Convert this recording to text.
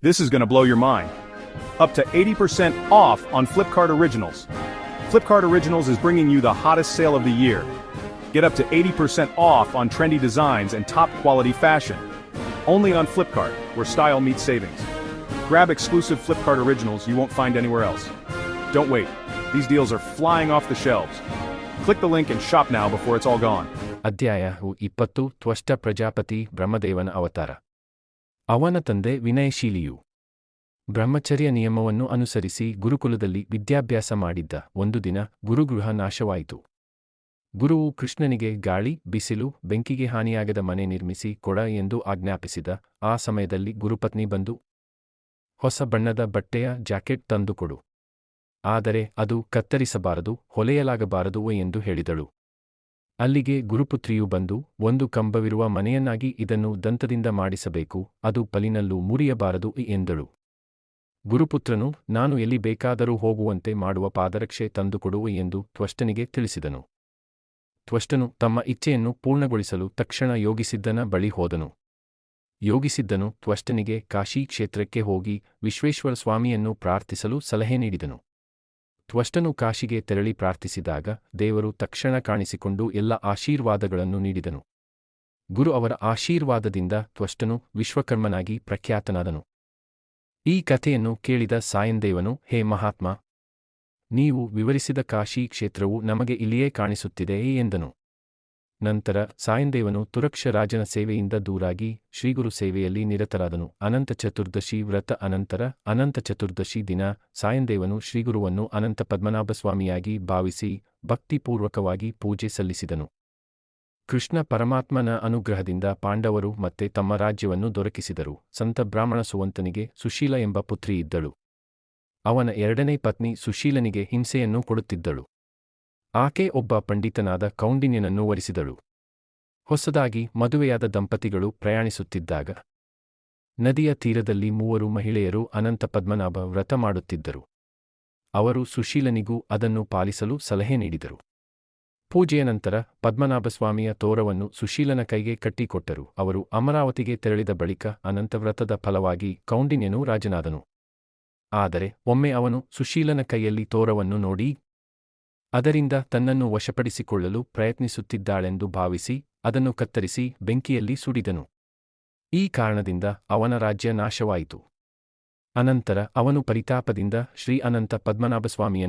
This is gonna blow your mind. Up to 80% off on Flipkart Originals. Flipkart Originals is bringing you the hottest sale of the year. Get up to 80% off on trendy designs and top quality fashion. Only on Flipkart, where style meets savings. Grab exclusive Flipkart Originals you won't find anywhere else. Don't wait. These deals are flying off the shelves. Click the link and shop now before it's all gone. ಅಧ್ಯಾಯ ಇಪ್ಪತ್ತು ತ್ವಷ್ಟ ಪ್ರಜಾಪತಿ ಬ್ರಹ್ಮದೇವನ ಅವತಾರ ಅವನ ತಂದೆ ವಿನಯಶೀಲಿಯು. ಬ್ರಹ್ಮಚರ್ಯ ನಿಯಮವನ್ನು ಅನುಸರಿಸಿ ಗುರುಕುಲದಲ್ಲಿ ವಿದ್ಯಾಭ್ಯಾಸ ಮಾಡಿದ್ದ ಒಂದು ದಿನ ಗುರುಗೃಹ ನಾಶವಾಯಿತು. ಗುರುವು ಕೃಷ್ಣನಿಗೆ ಗಾಳಿ, ಬಿಸಿಲು, ಬೆಂಕಿಗೆ ಹಾನಿಯಾಗದ ಮನೆ ನಿರ್ಮಿಸಿ ಕೊಡ ಎಂದು ಆಜ್ಞಾಪಿಸಿದ, ಆ ಸಮಯದಲ್ಲಿ ಗುರುಪತ್ನಿ ಬಂದು, ಹೊಸ ಬಣ್ಣದ ಬಟ್ಟೆಯ ಜಾಕೆಟ್ ತಂದುಕೊಡು ಆದರೆ ಅದು ಕತ್ತರಿಸಬಾರದು, ಹೊಲೆಯಲಾಗಬಾರದು ಎಂದು ಹೇಳಿದಳು. ಅಲ್ಲಿಗೆ ಗುರುಪುತ್ರಿಯು ಬಂದು ಒಂದು ಕಂಬವಿರುವ ಮನೆಯನ್ನಾಗಿ ಇದನ್ನು ದಂತದಿಂದ ಮಾಡಿಸಬೇಕು, ಅದು ಪಲಿನಲ್ಲೂ ಮುರಿಯಬಾರದು ಎಂದಳು. ಗುರುಪುತ್ರನು, ನಾನು ಎಲ್ಲಿ ಬೇಕಾದರೂ ಹೋಗುವಂತೆ ಮಾಡುವ ಪಾದರಕ್ಷೆ ತಂದುಕೊಡುವೆ ಎಂದು ತ್ವಷ್ಟನಿಗೆ ತಿಳಿಸಿದನು. ತ್ವಷ್ಟನು ತಮ್ಮ ಇಚ್ಛೆಯನ್ನು ಪೂರ್ಣಗೊಳಿಸಲು ತಕ್ಷಣ ಯೋಗಿಸಿದ್ದನ ಬಳಿ ಹೋದನು. ಯೋಗಿಸಿದ್ದನು ತ್ವಷ್ಟನಿಗೆ ಕಾಶಿ ಕ್ಷೇತ್ರಕ್ಕೆ ಹೋಗಿ ವಿಶ್ವೇಶ್ವರ ಸ್ವಾಮಿಯನ್ನು ಪ್ರಾರ್ಥಿಸಲು ಸಲಹೆ ನೀಡಿದನು. ತ್ವಷ್ಟನು ಕಾಶಿಗೆ ತೆರಳಿ ಪ್ರಾರ್ಥಿಸಿದಾಗ ದೇವರು ತಕ್ಷಣ ಕಾಣಿಸಿಕೊಂಡು ಎಲ್ಲ ಆಶೀರ್ವಾದಗಳನ್ನು ನೀಡಿದನು. ಗುರು ಅವರ ಆಶೀರ್ವಾದದಿಂದ ತ್ವಷ್ಟನು ವಿಶ್ವಕರ್ಮನಾಗಿ ಪ್ರಖ್ಯಾತನಾದನು. ಈ ಕಥೆಯನ್ನು ಕೇಳಿದ ಸಾಯಂದೇವನು, ಹೇ ಮಹಾತ್ಮ, ನೀವು ವಿವರಿಸಿದ ಕಾಶಿ ಕ್ಷೇತ್ರವು ನಮಗೆ ಇಲ್ಲಿಯೇ ಕಾಣಿಸುತ್ತಿದೆ ಎಂದನು. ನಂತರ ಸಾಯಂದೇವನು ತುರಕ್ಷ ರಾಜನ ಸೇವೆಯಿಂದ ದೂರಾಗಿ ಶ್ರೀಗುರು ಸೇವೆಯಲ್ಲಿ ನಿರತರಾದನು. ಅನಂತ ಚತುರ್ದಶಿ ವ್ರತ ಅನಂತರ ಅನಂತ ಚತುರ್ದಶಿ ದಿನ ಸಾಯಂದೇವನು ಶ್ರೀಗುರುವನ್ನು ಅನಂತ ಪದ್ಮನಾಭಸ್ವಾಮಿಯಾಗಿ ಭಾವಿಸಿ ಭಕ್ತಿಪೂರ್ವಕವಾಗಿ ಪೂಜೆ ಸಲ್ಲಿಸಿದನು. ಕೃಷ್ಣ ಪರಮಾತ್ಮನ ಅನುಗ್ರಹದಿಂದ ಪಾಂಡವರು ಮತ್ತೆ ತಮ್ಮ ರಾಜ್ಯವನ್ನು ದೊರಕಿಸಿದರು. ಸಂತ ಬ್ರಾಹ್ಮಣ ಸುವಂತನಿಗೆ ಸುಶೀಲ ಎಂಬ ಪುತ್ರಿ ಇದ್ದಳು. ಅವನ ಎರಡನೇ ಪತ್ನಿ ಸುಶೀಲನಿಗೆ ಹಿಂಸೆಯನ್ನು ಕೊಡುತ್ತಿದ್ದಳು. ಆಕೆ ಒಬ್ಬ ಪಂಡಿತನಾದ ಕೌಂಡಿನ್ಯನನ್ನು ವರಿಸಿದಳು. ಹೊಸದಾಗಿ ಮದುವೆಯಾದ ದಂಪತಿಗಳು ಪ್ರಯಾಣಿಸುತ್ತಿದ್ದಾಗ ನದಿಯ ತೀರದಲ್ಲಿ ಮೂವರು ಮಹಿಳೆಯರು ಅನಂತ ಪದ್ಮನಾಭ ವ್ರತ ಮಾಡುತ್ತಿದ್ದರು. ಅವರು ಸುಶೀಲನಿಗೂ ಅದನ್ನು ಪಾಲಿಸಲು ಸಲಹೆ ನೀಡಿದರು. ಪೂಜೆಯ ನಂತರ ಪದ್ಮನಾಭಸ್ವಾಮಿಯ ತೋರವನ್ನು ಸುಶೀಲನ ಕೈಗೆ ಕಟ್ಟಿಕೊಟ್ಟರು. ಅವರು ಅಮರಾವತಿಗೆ ತೆರಳಿದ ಬಳಿಕ ಅನಂತವ್ರತದ ಫಲವಾಗಿ ಕೌಂಡಿನ್ಯನು ರಾಜನಾದನು. ಆದರೆ ಒಮ್ಮೆ ಅವನು ಸುಶೀಲನ ಕೈಯಲ್ಲಿ ತೋರವನ್ನು ನೋಡಿ ಅದರಿಂದ ತನ್ನನ್ನು ವಶಪಡಿಸಿಕೊಳ್ಳಲು ಪ್ರಯತ್ನಿಸುತ್ತಿದ್ದಾಳೆಂದು ಭಾವಿಸಿ ಅದನ್ನು ಕತ್ತರಿಸಿ ಬೆಂಕಿಯಲ್ಲಿ ಸುಡಿದನು. ಈ ಕಾರಣದಿಂದ ಅವನ ರಾಜ್ಯ ನಾಶವಾಯಿತು. ಅನಂತರ ಅವನು ಪರಿತಾಪದಿಂದ ಶ್ರೀ ಅನಂತ ಪದ್ಮನಾಭಸ್ವಾಮಿಯನ್ನು